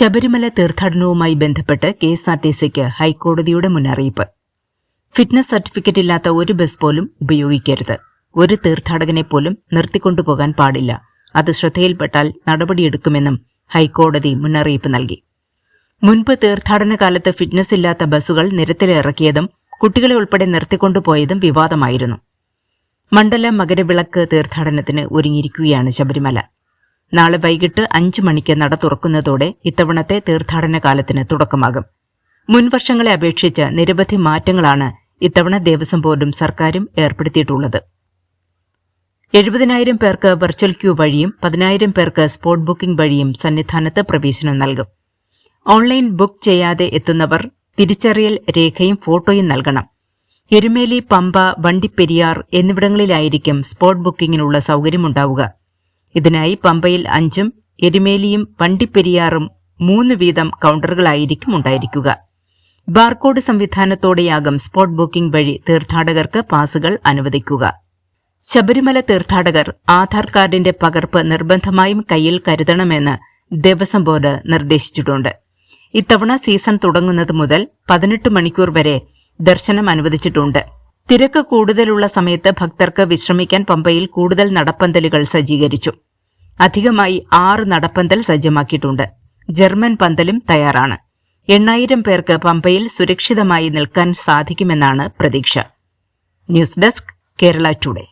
ശബരിമല തീർത്ഥാടനവുമായി ബന്ധപ്പെട്ട് K S R T സിക്ക് ഹൈക്കോടതിയുടെ മുന്നറിയിപ്പ്. ഫിറ്റ്നസ് സർട്ടിഫിക്കറ്റ് ഇല്ലാത്ത ഒരു ബസ് പോലും ഉപയോഗിക്കരുത്. ഒരു തീർത്ഥാടകനെ പോലും നിർത്തിക്കൊണ്ടുപോകാൻ പാടില്ല. അത് ശ്രദ്ധയിൽപ്പെട്ടാൽ നടപടിയെടുക്കുമെന്നും ഹൈക്കോടതി മുന്നറിയിപ്പ് നൽകി. മുൻപ് തീർത്ഥാടന കാലത്ത് ഫിറ്റ്നസ് ഇല്ലാത്ത ബസ്സുകൾ നിരത്തിലിറക്കിയതും കുട്ടികളെ ഉൾപ്പെടെ നിർത്തിക്കൊണ്ടുപോയതും വിവാദമായിരുന്നു. മണ്ഡല മകരവിളക്ക് തീർത്ഥാടനത്തിന് ഒരുങ്ങിയിരിക്കുകയാണ് ശബരിമല. നാളെ വൈകിട്ട് അഞ്ചു മണിക്ക് നട തുറക്കുന്നതോടെ ഇത്തവണത്തെ തീർത്ഥാടന കാലത്തിന് തുടക്കമാകും. മുൻവർഷങ്ങളെ അപേക്ഷിച്ച് നിരവധി മാറ്റങ്ങളാണ് ഇത്തവണ ദേവസ്വം ബോർഡും സർക്കാരും ഏർപ്പെടുത്തിയിട്ടുള്ളത്. എഴുപതിനായിരം പേർക്ക് വെർച്വൽ ക്യൂ വഴിയും പതിനായിരം പേർക്ക് സ്പോട്ട് ബുക്കിംഗ് വഴിയും സന്നിധാനത്ത് പ്രവേശനം നൽകും. ഓൺലൈൻ ബുക്ക് ചെയ്യാതെ എത്തുന്നവർ തിരിച്ചറിയൽ രേഖയും ഫോട്ടോയും നൽകണം. എരുമേലി പമ്പ വണ്ടിപ്പെരിയാർ എന്നിവിടങ്ങളിലായിരിക്കും സ്പോട്ട് ബുക്കിംഗിനുള്ള സൗകര്യമുണ്ടാവുക. ഇതിനായി പമ്പയിൽ അഞ്ചും എരുമേലിയും വണ്ടിപ്പെരിയാറും മൂന്ന് വീതം കൌണ്ടറുകളായിരിക്കും ഉണ്ടായിരിക്കുക. ബാർകോഡ് സംവിധാനത്തോടെയാകും സ്പോട്ട് ബുക്കിംഗ് വഴി തീർത്ഥാടകർക്ക് പാസുകൾ അനുവദിക്കുക. ശബരിമല തീർത്ഥാടകർ ആധാർ കാർഡിന്റെ പകർപ്പ് നിർബന്ധമായും കയ്യിൽ കരുതണമെന്ന് ദേവസ്വം ബോർഡ് നിർദ്ദേശിച്ചിട്ടുണ്ട്. ഇത്തവണ സീസൺ തുടങ്ങുന്നത് മുതൽ പതിനെട്ട് മണിക്കൂർ വരെ ദർശനം അനുവദിച്ചിട്ടുണ്ട്. തിരക്ക് കൂടുതലുള്ള സമയത്ത് ഭക്തർക്ക് വിശ്രമിക്കാൻ പമ്പയിൽ കൂടുതൽ നടപ്പന്തലുകൾ സജ്ജീകരിച്ചു. അധികമായി ആറ് നടപ്പന്തൽ സജ്ജമാക്കിയിട്ടുണ്ട്. ജർമ്മൻ പന്തലും തയ്യാറാണ്. എണ്ണായിരം പേർക്ക് പമ്പയിൽ സുരക്ഷിതമായി നിൽക്കാൻ സാധിക്കുമെന്നാണ് പ്രതീക്ഷ. News desk Kerala today.